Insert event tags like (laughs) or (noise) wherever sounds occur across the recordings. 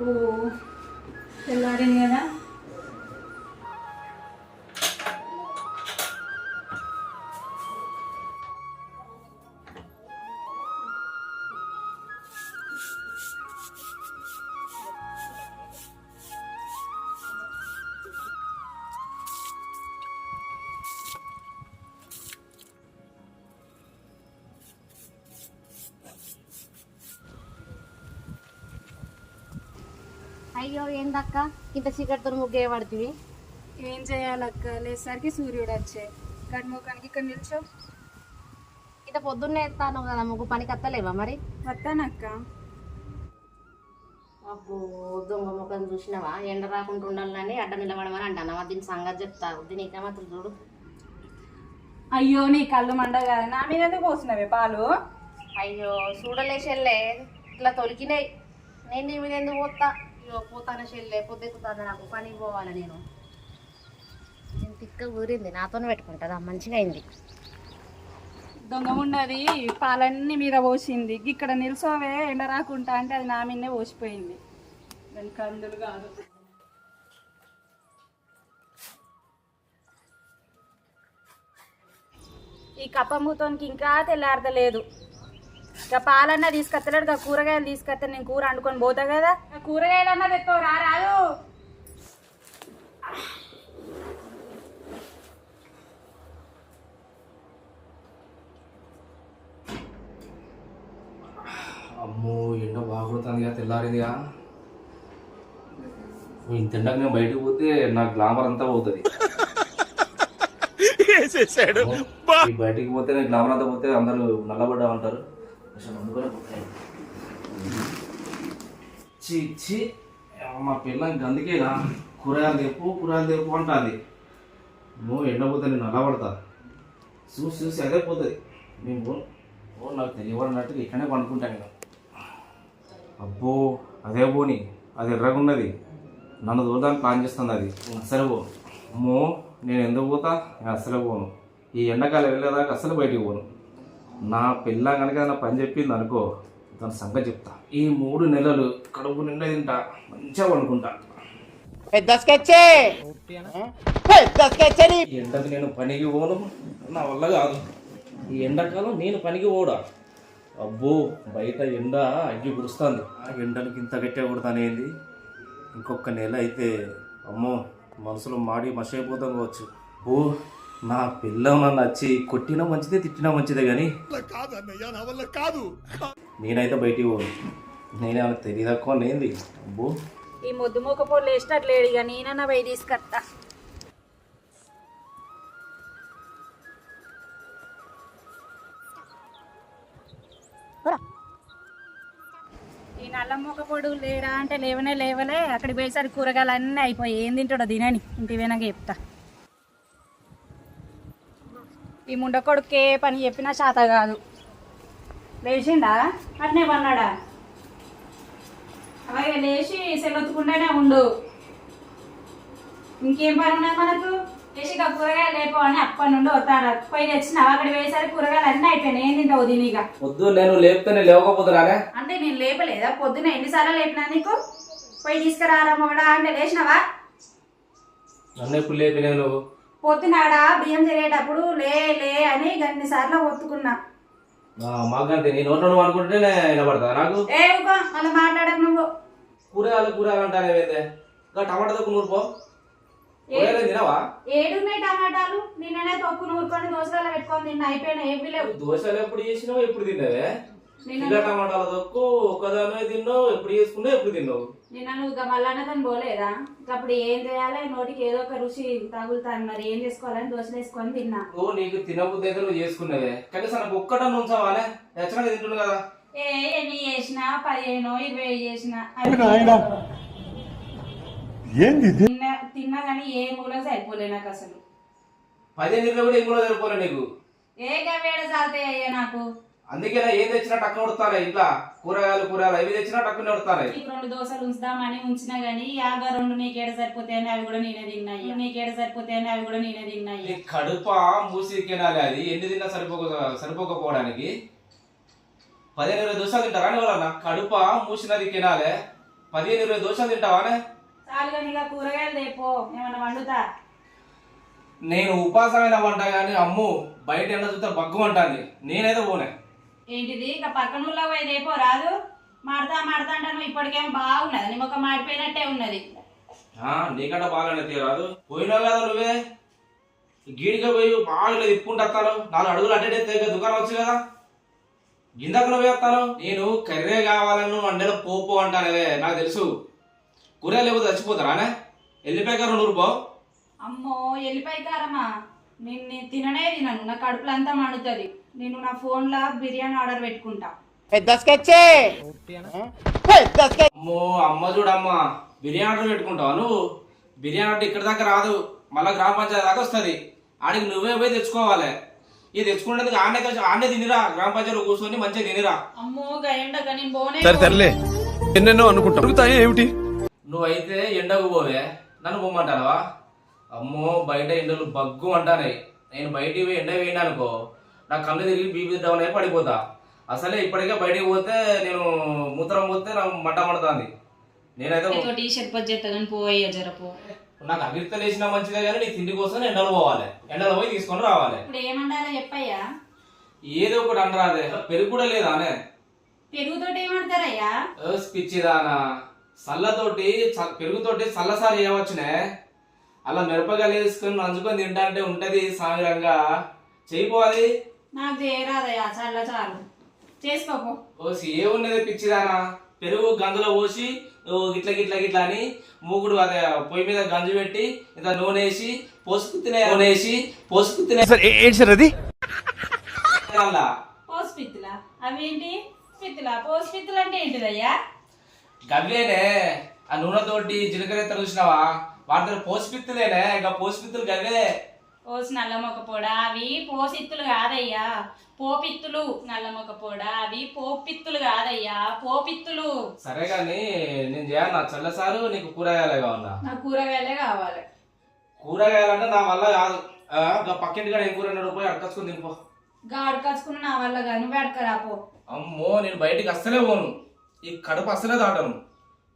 ఓ తెల్లారింది అయ్యో ఏందక్క? ఇంత చీకటితో ముగ్గే పడుతుంది ఏం చేయాలక్క? లేసరికి సూర్యుడు వచ్చే. గడిమోకానికి ఇక్కడ నిల్చో. ఇంత పొద్దున్నే ఎత్తాను కదా ముగ్గు పనికి అత్తలేవా మరి? వస్తానక్క అబ్బో దొంగ ముఖం చూసినావా? ఎండ రాకుండా ఉండాలని అడ్డ నిలబడమని అంటాను దీని సంగతి చెప్తా దీని ఏమాత్రం చూడు. అయ్యో నీ కళ్ళు మండ కదా. నా మీద ఎందుకు పోసినవే పాలు? అయ్యో చూడలేసెల్లే ఇట్లా తొలికినాయి. నేను నీ మీద ఎందుకు పోతా? పోతాను చెల్లె పొద్దుకుతాను నాకు? పనికి పోవాలి నేను? నేను తిక్క ఊరింది నాతోనే పెట్టుకుంటుందా? మంచిగా అయింది. దొంగ ఉన్నది పాలన్నీ మీద పోసింది. ఇక్కడ నిల్చోవే ఎండ రాకుండా అంటే అది నా మీదనే పోసిపోయింది. దాని కందులు కాదు. ఈ కప్ప మూతోనికి ఇంకా తెల్లారదలేదు ఇక పాలన్నా తీసుకొస్తలేడు ఇక కూరగాయలు తీసుకొస్తే నేను కూర వండుకొని పోతా కదా. ఇక కూరగాయలన్నా తెక్కో రా రాదు. అమ్మో ఎండ బాగా కొడుతుందిగా తెల్లారిందిగా. ఇంత ఎండకు నేను బయటకు పోతే నా గ్లామర్ అంతా పోతుంది. (laughs) బయటికి పోతే నేను గ్లామర్ అంతా పోతే అందరూ నల్లబడ్డా అంటారు అసలు అందుకనే పోతాయి. చి చి మా పిల్లకి అందుకేనా కూరగాయలు తెప్పు కూరగాయలు తెప్పు అంటుంది. నువ్వు ఎండ నేను అలా నల్లబడతా. చూసి చూసి అదే పోతుంది. మేము ఓ నాకు తెలియవన్నట్టుగా ఇక్కడనే పండుకుంటాను నేను. అబ్బో అదే పోని. అది ఎర్రగున్నది. నన్ను దూరడానికి ప్లాన్ చేస్తుంది అది. అసలు పో అమ్మో నేను ఎందుకు పోతా? నేను అసలు పోను. ఈ ఎండాకాలం వెళ్ళేదాకా అసలు బయటికి పోను. నా పిల్ల కనుక నా పని చెప్పింది అనుకో దాని సంగతి చెప్తా. ఈ మూడు నెలలు కడుపు నిండా తింటా మంచిగా పండుకుంటా ఈ ఎండకు నేను పనికి పోను నా వల్ల కాదు. ఈ ఎండాకాలం నేను పనికి పోడా? అబ్బో బయట ఎండ అగ్గి కురుస్తుంది. ఆ ఎండలకి ఇంత గట్టిగా కొడతానేంది ఇంకొక నెల అయితే అమ్మో మనసులో మాడి మసైపోతాం కావచ్చు. ఓ నా పిల్ల నన్ను వచ్చి కొట్టినా మంచిదే తిట్టినా మంచిదే కానీ నేనైతే బయటికి పోను. నేనేమైనా తెలియదక్కువ నేంది అబ్బో. ఈ ముద్దు మూక పొల్లు వేసినట్లేడు ఇక నేనన్నా పోయి తీసుకొస్తా ఈ నల్ల మూక పొడు లేరా అంటే లేవనే లేవలే. అక్కడికి పోయేసరికి కూరగాయలు అన్నీ అయిపోయి ఏం తింటాడో తినని. ఇంటి పోయినాక చెప్తా. ఈ ముండ కొడుకే పని చెప్పినా శాత కాదు. లేచిండా? అట్నే పన్నాడా? అలాగే లేచి సెలొత్తుకుంటూనే ఉండు. ఇంకేం పని ఉన్నది మనకు? లేచి ఇక కూరగాయలు లేపో అని అప్పటి నుండి వస్తాడు పోయి తెచ్చినావు? అక్కడ వేసరికి కూరగాయలు అన్నీ అయిపోయినాయి. ఏం తింటావు దీనిగా వద్దు నేను లేపితేనే లేవకపోతున్నానే అంటే నేను లేపలేదా? పొద్దున ఎన్నిసార్లు లేపినా నీకు? పోయి తీసుకురారా మొగడా? అంటే లేచినావా? నన్ను ఎప్పుడు లేపి నేను పొద్దునాడ బియ్యం జరిగేటప్పుడు లే లే అని అన్ని సార్లు ఒత్తుకున్నా. మాకంటే నోట్లో అనుకుంటే వినపడతా నాకు? ఏ ఊకో మళ్ళీ మాట్లాడకు నువ్వు. కూరగాయలు ఇంకా టమాటా తక్కువ నూరుపో కూరగాయలు తినవా? ఏడున్నాయి టమాటాలు? నిన్ననే తొక్కు నూరుకొని పెట్టుకొని తిన్నా అయిపోయినా లేవు. దోశలు ఎప్పుడు చేసినావు ఎప్పుడు తిన్నావే? నిన్న టమాటాల తిన్నావు ఎప్పుడు చేసుకున్నావు ఎప్పుడు తిన్నావు? నిన్న నువ్వు ఇక మళ్ళా పోలేదా? ఇక అప్పుడు ఏం చేయాలి? నోటికి ఏదో ఒక రుచి తగులుతాను మరి. ఏం చేసుకోవాలని దోశలు వేసుకొని తిన్నా. నువ్వు నీకు తినబుద్ధి అయితే నువ్వు చేసుకున్నావే కనీసం నాకు ఎచ్చగా తింటున్నా కదా. ఏ ఎన్ని చేసినా? పదిహేను ఇరవై చేసిన. తిన్నా తిన్నా కానీ ఏ మూల సరిపోలే నాకు అసలు. పదిహేను ఇరవై కూడా ఇంకో సరిపోలే నీకు? ఏ గవేడ చాలుతాయి అయ్యా నాకు? అందుకే నా ఏం తెచ్చినా టక్కున ఉడతానే ఇంట్లో కూరగాయలు కూరగాయలు అవి తెచ్చినా టక్కున ఉడతానే నీకు రెండు దోశలు ఉంచుదామని ఉంచినా గానీ యాగా రెండు నీకేడ సరిపోతాయని అవి కూడా నేనే తిన్నాయి నీకేడ సరిపోతాయని అవి కూడా నేనే తిన్నాయి కడుప మూసి తినాలి అది. ఎన్ని తిన్నా సరిపోక సరిపోకపోవడానికి? పదిహేను ఇరవై దోశలు తింటారా ఎవరన్నా? కడుప మూసినది తినాలి. పదిహేను ఇరవై దోశలు తింటావానే చాలు కానీ ఇక కూరగాయలు తేపో ఏమన్నా వండుతా? నేను ఉపాసమైన వంట కానీ అమ్ము బయట ఎండ చూస్తే బగ్గు అంటాను నేనైతే పోనే ఏంటిది? ఇక పక్కన ఊళ్ళో పోయి తేపో రాదు? మాడతా మాడతా అంటాను ఇప్పటికేమో బాగున్నది. నీ మొక్క మాడిపోయినట్టే ఉన్నది. నీకంటే బాగానే తీయరాదు. పోయినావు కదా నువ్వే? గీడిగా పోయి బాగా ఇలా తిప్పుకుంటూ వస్తాను నాలుగు అడుగులు తెగ దుకాణం వచ్చు కదా. గిందకు నువ్వు వస్తాను నేను కర్రే కావాలని నువ్వు పోపు అంటానే నాకు తెలుసు. కూర లేకపోతే చచ్చిపోతారానే వెళ్ళిపోయి కర్ర నూరు పో. అమ్మో ఎల్లిపాయ కారమా? నేను నేను తిననే తినను. నా కడుపులో అంతా మండుతుంది. నేను నా ఫోన్లో బిర్యానీ ఆర్డర్ పెట్టుకుంటా. అమ్మో అమ్మ చూడమ్మా. బిర్యానీ ఆర్డర్ పెట్టుకుంటావా నువ్వు? బిర్యానీ అంటే ఇక్కడ దాకా రాదు. మళ్ళీ గ్రామ పంచాయతీ దాకా వస్తుంది. ఆడికి నువ్వే పోయి తెచ్చుకోవాలి. ఇది తెచ్చుకునేందుకు ఆడనే కలిసి ఆడనే తినిరా. గ్రామ పంచాయతీలో కూర్చొని మంచిగా తినిరా. అమ్మో గయండక నేను పోనే సరే తరలే ఎన్నెన్నో అనుకుంటా. ఏమిటి? నువ్వైతే ఎండకు పోవే. నన్ను పొమ్మంటావా? అమ్మో బయట ఎండలు బగ్గు అంటానాయి నేను బయటికి పోయి ఎండ అనుకో నా కళ్ళు తిరిగి బీపీ డౌన్ అయి పడిపోతా. అసలే ఇప్పటికే బయటికి పోతే నేను మూత్రం పోతే నాకు మంట మండుతుంది. నేనైతే టీ షర్ట్ కానీ పోయ్యా జరపో నాకు అగిరిత లేచినా మంచిదే కానీ నీ తిండి కోసం ఎండలు పోవాలి. ఎండలు పోయి తీసుకొని రావాలి. ఇప్పుడు ఏమండాలో చెప్పయ్యా. ఏదో ఒకటి అనరాదే పెరుగు కూడా లేదా అనే? పెరుగుతోటి ఏమంటారయ్యా? పిచ్చిదానా. సల్లతోటి చ- పెరుగుతోటి చల్లసారి చేయవచ్చునే. అలా మిరపకాయలు వేసుకొని నంచుకొని తింటా అంటే ఉంటది సామిరంగా. చేయిపోవాలి నాకు చేయరాదయ్యా చల్ల చాలు. చేసుకోపో ఓ ఏమున్నది పిచ్చిదానా? పెరుగు గంజలో పోసి ఓ గిట్ల గిట్ల గిట్ల అని మూకుడు అదే పొయ్యి మీద గంజు పెట్టి ఇంత నూనె వేసి పోసుకు తినే నూనె వేసి పోసుకు తినే సార్ ఏంటి సార్ అది? అలా. పోస్ పిత్తులా? అవేంటి పిత్తులా? పోస్ పిత్తులు అంటే ఏంటిదయ్యా? గవ్వేనే ఆ నూనెతోటి జీలకర్ర ఎత్తలు చూసినావా? వాటితో పోసిపిత్తులేనే ఇంకా పోసిపిత్తులు గవ్వే. పోసి నల్ల మొక్క పొడ అవి పోసిత్తులు కాదయ్యా. పోపిత్తులు నల్ల మొక్క పొడ అవి పోపిత్తులు కాదయ్యా. పోపిత్తులు. సరే కానీ నేను చేయాలి. నా చల్లసారు నీకు కూరగాయలే కావాలా? నాకు కూరగాయలే కావాలి. కూరగాయలంటే నా వల్ల కాదు. ఆ, గా పక్కింటి కాడ ఏం కూర ఉన్నాడు పోయి అడకచ్చుకొని తినిపో. గాడు కచ్చుకున్న నా వల్ల కానీ పెడకరాపో అమ్మో నేను బయటికి అస్సలే పోను. ఈ కడుపు అస్సలే దాటను.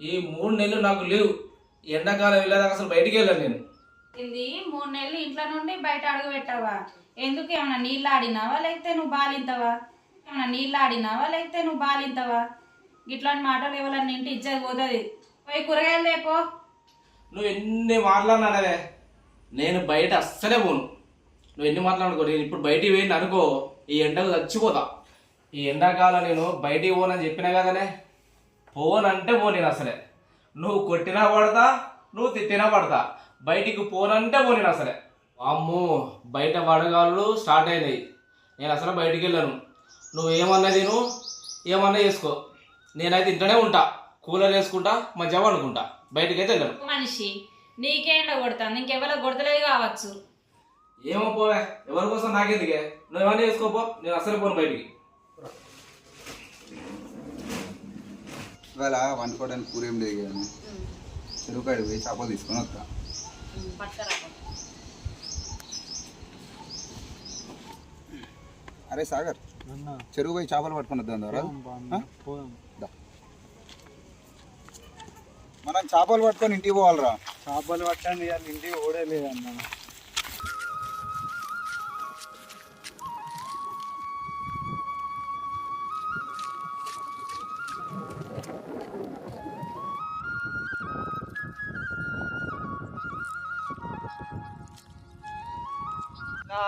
ఈ మూడు నెలలు నాకు లేవు. ఎండాకాలం వెళ్ళేదాకా అసలు బయటికి వెళ్ళాను నేను. ఇది మూడు నెలలు ఇంట్లో నుండి బయట అడుగు పెట్టావా? ఎందుకు ఏమైనా నీళ్ళు ఆడినావా లేకపోతే నువ్వు బాలింతవా? ఏమైనా నీళ్ళు ఆడినావా లేకపోతే నువ్వు బాలింతవా? ఇట్లాంటి మాటలు ఎవరన్నా ఇంటి ఇచ్చేది పోతుంది. పోయి కూరగాయలు లేపో నువ్వు ఎన్ని మాట్లాడినానవే నేను బయట అస్సలే పోను. నువ్వు ఎన్ని మాట్లాడుకో? నేను ఇప్పుడు బయటికి పోయింది అనుకో ఈ ఎండకు చచ్చిపోతా. ఈ ఎండాకాలం నేను బయటికి పోనని చెప్పినా కదనే. పోనంటే పో నేను అసలే నువ్వు కొట్టినా పడతా నువ్వు తిట్టినా పడతా. బయటికి పోనంటే పో నేను అసలే అమ్మో బయట వడగాళ్ళు స్టార్ట్ అయినాయి. నేను అసలు బయటికి వెళ్ళాను. నువ్వు ఏమన్నా తిను ఏమన్నా చేసుకో. నేనైతే ఇంట్లోనే ఉంటా. కూలర్ వేసుకుంటా మంచిగా అనుకుంటా బయటికి అయితే వెళ్ళను మనిషి నీకే ఎండ కొడతాను ఇంకెవరో కొడతలేదు కావచ్చు. ఏమో పోవే ఎవరి కోసం నాకెందుకే? నువ్వు ఏమన్నా చేసుకోపో నేను అసలు పోను బయటికి. ఇవాళ వండుకోవడానికి కూర ఏం లేదు కానీ చెరువు కాడికి పోయి చేపలు తీసుకొని వస్తా. పట్టుకరాపో అరే సాగర్ చెరువు పోయి చేపలు పట్టుకొని వద్దాం మనం చేపలు పట్టుకొని ఇంటికి పోవాలిరా. చేపలు పట్టండి ఇంటికి ఓడలేదన్న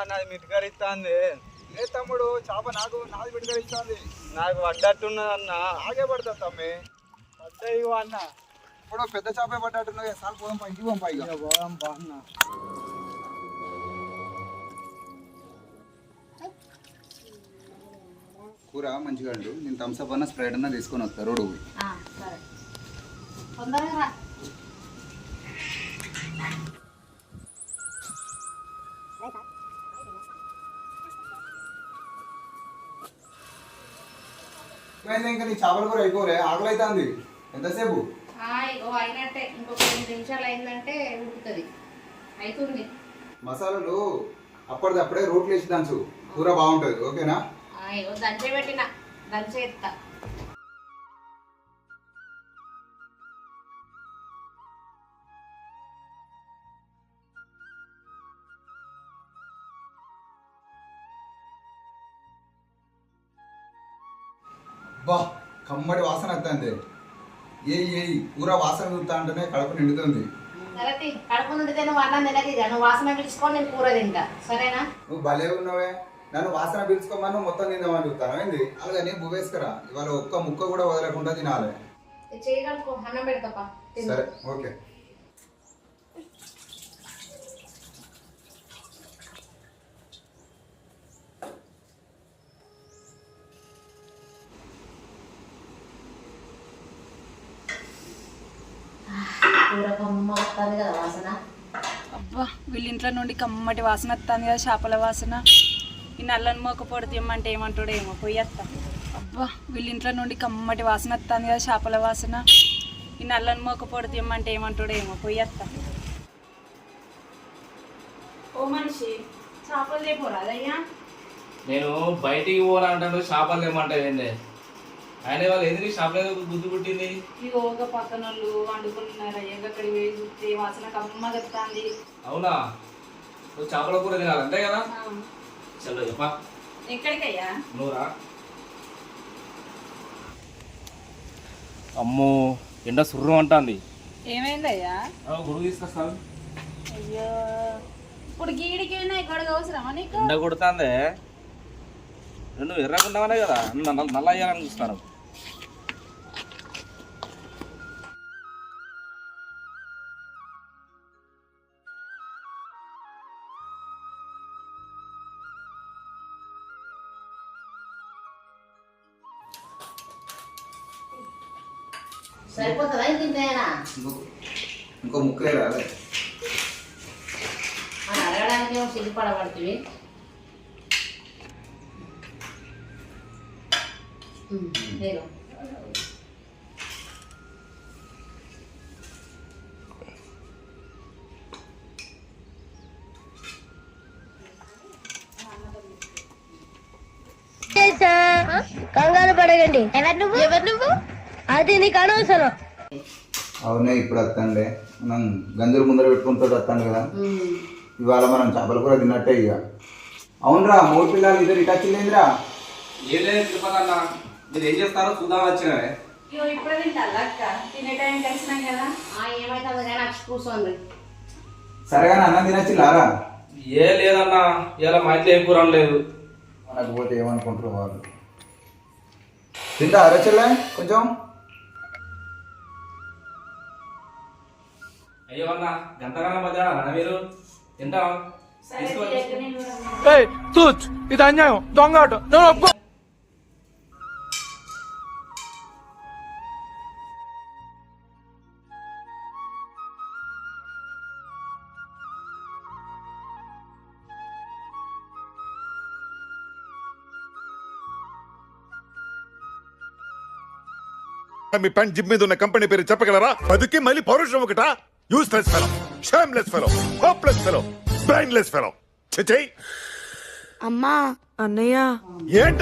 నాది మిటికరిస్తుంది ఏ తమ్ముడు చేప నాకు నాది పెట్టుకొని నాకు పడ్డట్టున్నది అన్న ఆగే పడుతుంది తమ్మి. పడ్డాయి అన్న. ఇప్పుడు పెద్ద చేపే పడ్డట్టున్నది. సార్ పోదాం పా ఇంటికి పంపా ఇక ఇక పోదాం బా అన్న. కూర మంచిగా నేను థమ్స్అప్ అన్న స్ప్రైడ్ అన్న తీసుకొని వస్తా. రోడ్డు పోయి. ఆ, సరే. తొందరగా ఏమైంది ఇంకా నీ చేపల కూర అయిపోలే ఆకలి అవుతుంది ఎంతసేపు అయినట్టే. ఇంకొక రెండు నిమిషాలు అయిందంటే ఉడుకుతుంది. అవుతుంది మసాలాలు అప్పటిది అప్పుడే రోట్లు వేసి దంచు. కూర బాగుంటుంది. ఓకేనా? దంచే పెట్టిన. దంచే బా కమ్మటి వాసన వస్తుంది ఏ ఏ కూర వాసన చూస్తా అంటేనే కడుపు నిండుతుంది. కడుపు నుండి నువ్వు అన్నం తినకి నువ్వు వాసన పిలుచుకొని నేను కూర తింటా. సరేనా? నువ్వు భలే ఉన్నావే. నన్ను వాసన పిలుచుకోమని మొత్తం తిందామని చెప్తాను ఏంది? అలాగే బువేసుకురా ఇవాళ ఒక్క ముక్క కూడా వదలకుండా తినాలి. చేయగలుకో అన్నం పెడతాపా. సరే ఓకే. వస్తుంది కదా వాసన? అబ్బా వీళ్ళ ఇంట్లో నుండి కమ్మటి వాసన వస్తుంది కదా చేపల వాసన. ఈ నల్లని మొక్క పొడి తిమ్మంటే ఏమంటాడో ఏమో పోయేస్తా అబ్బా వీళ్ళ ఇంట్లో నుండి కమ్మటి వాసన వస్తుంది కదా చేపల వాసన. ఈ నల్లని మొక్క పొడి తిమ్మంటే ఏమంటాడో ఏమో పోయేస్తా ఓ మనిషి చేపలు లేపోరా అదయ్యా నేను బయటికి పోవాలంటాడు షాపర్లు ఏమంటావు ఏంది? ఆయన వాళ్ళు ఎందుకు షాప్ ఏదో బుద్ధి పుట్టింది. ఈ ఓగ పక్కన వాళ్ళు వండుకుంటున్నారు అయ్యా అక్కడికి పోయి చూస్తే వాసన కమ్మగా వస్తుంది అవునా? నువ్వు చేపల కూర తినాలి అంతే కదా? చలో చెప్పా. ఎక్కడికయ్యా? నువ్వురా అమ్మో ఎండ సుర్రం అంటుంది. ఏమైందయ్యా? గురువు తీసుకొస్తాను అయ్యో ఇప్పుడు గీడికి ఇక్కడికి అవసరమా నీకు? ఎండ కొడుతుందే. నువ్వు ఎర్రకుండావనే కదా నల్ల అయ్యాలని చూస్తాను రాలే అడగడానికి సిగ్గుపడబడుతుంది కంగారు పడగండి ఎవరు నువ్వు? ఎవరు నువ్వు? అది నీకు అనవసరం. అవునే ఇప్పుడు వస్తాండే మనం గంజులు ముందర పెట్టుకుంటాడు వస్తాను కదా. ఇవాళ మనం చేపల కూర తిన్నట్టే ఇక. అవునరా మూడు పిల్లలు ఇద్దరు ఇటు వచ్చిందేంద్రా ఏం లేదు తిరుపతి అన్న. మీరు ఏం చేస్తారో చూద్దాం వచ్చినవే ఇగో ఇప్పుడే తింటారా అక్క. తినే టైం కలిసినాం కదా. ఏమైతుంది కానీ వచ్చి కూర్చోండి. సరేగా అన్నం తినచ్చి లారా ఏ లేదన్నా ఇలా మా ఇంట్లో ఏం కూర లేదు మనకు పోతే ఏమనుకుంటారు వాళ్ళు? తింటా అరచెల్లే కొంచెం? అయ్యో అన్న గంటగానే మధ్య మీరు? తింటాం. ఇది అన్యాయం. దొంగ మీ ప్యాంట్ జిప్ మీద ఉన్న కంపెనీ పేరు చెప్పగలరా? బతుకి మళ్ళీ పౌరుషం ఒకట? Useless fellow shameless fellow hopeless fellow brainless fellow చెయ్యి అమ్మా అన్నయ్య. ఏంట?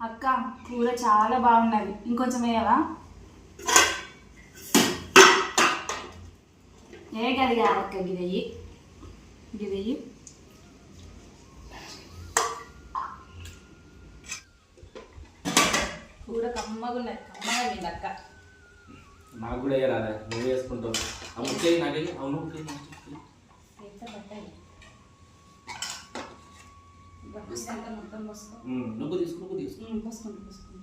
అక్క కూర చాలా బాగున్నది. ఇంకొంచెం వేయవా? ఏ గది కాదు అక్క గిదయ్యి గిదయ్యి కూర కమ్మగా అక్క నాకు కూడా వేయరాదే నువ్వు వేసుకుంటావు ఆ ముక్కేయి నాకేయి అవును నువ్వు తీసుకో నువ్వు తీసుకో.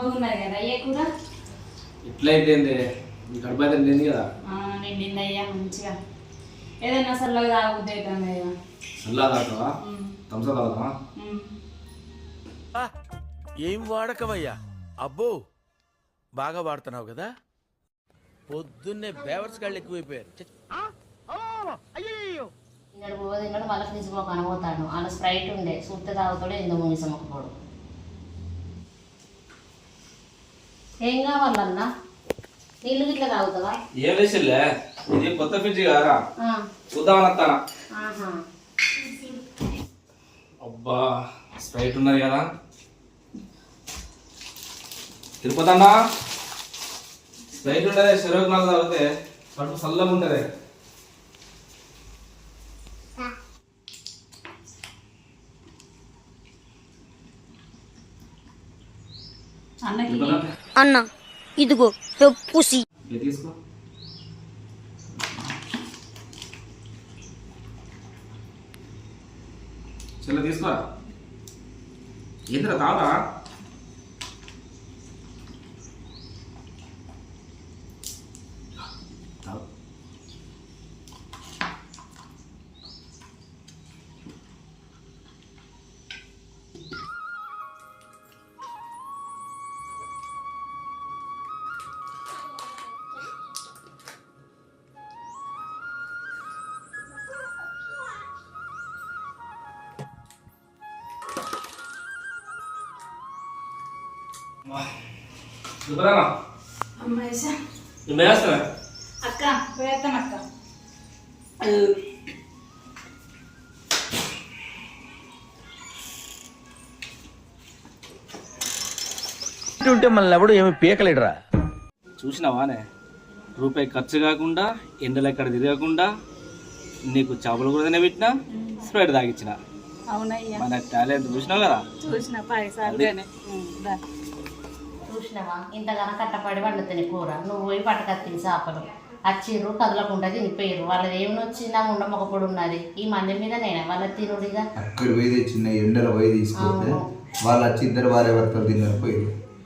కమ్మగా ఉన్నది కదా అయ్యే కూర? ఇట్లయితే నీ కడుపు అయితే నిండింది కదా. ఆ, నిండింది అయ్యా మంచిగా. ఏదైనా చల్లగా తాగబుద్ధి అవుతుంది అయ్యా చల్లా తాగుతావా? థమ్సప్ తాగుతావా. ఏం వాడకవయ్యా అబ్బో బాగా వాడుతున్నావు కదా. పొద్దున్నే బేవర్స్ గాళ్ళు ఎక్కువైపోయారు. చ్చ. ఇక్కడ పోదు ఇక్కడ ఫ్రిడ్జ్లో కనబోతాడు వాళ్ళ స్ప్రైట్ ఉండే చూస్తే తాగుతాడు ఎందుకు ముగిసమ్మకపోడు ఏం కావాలన్నా? నీళ్ళు గిట్ల తాగుతావా? ఏం వేసిల్లే ఇది కొత్త ఫ్రిడ్జ్ కదరా. ఆ, చూద్దామని వస్తానా అబ్బా స్ప్రైట్ ఉన్నది కదా. తిరుపతన్నా? స్ప్రైట్ ఉంటుంది చెరుకు నాలుగు తాగితే కడుపు చల్లగా ఉంటుంది అన్న ఇదిగో పుసి. తీసుకో. చెల్ల తీసుకోరా? ఏంద్రా తాగా అక్క అక్క. ఉంటే మనల్ని ఎవడు ఏమి పీకలేడురా. చూసినావానే? రూపాయి ఖర్చు కాకుండా ఎండలు ఎక్కడ తిరగకుండా నీకు చేపలు కూడా తినబెట్టినా స్ప్రైట్ తాగిచ్చిన. అవునయ్యా. మన టాలెంట్ చూసినావు కదా? చూసిన చూసినావా? ఇంతగానో కట్టపడి వండుతుంది కూర. నువ్వు పోయి పట్టుకొత్తిని చేపలు వచ్చిర్రు కదలకుండా తినిపోయారు వాళ్ళది ఏమి వచ్చిందా ఉండమొకప్పుడు ఉన్నది. ఈ మంది మీద నేనే వాళ్ళ తినుడిగా అక్కడ పోయి తెచ్చిన ఎండలో పోయి తీసుకుంటే వాళ్ళు వచ్చి ఇద్దరు భార్య భర్తలు తిన్నారు పోయి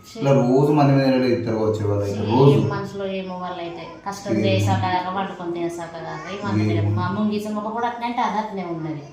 ఇట్లా రోజు మంది మీద ఇద్దరు వచ్చేవాళ్ళు అయితే రోజు. ఏం మనుషులు ఏమో వాళ్ళైతే. కష్టం చేసాక వండుకొని చేసాక కాక ఈ మంది మీద మా ముంగీసం ఒక కూడా అట్నే అంటే అది అట్నే ఉన్నది.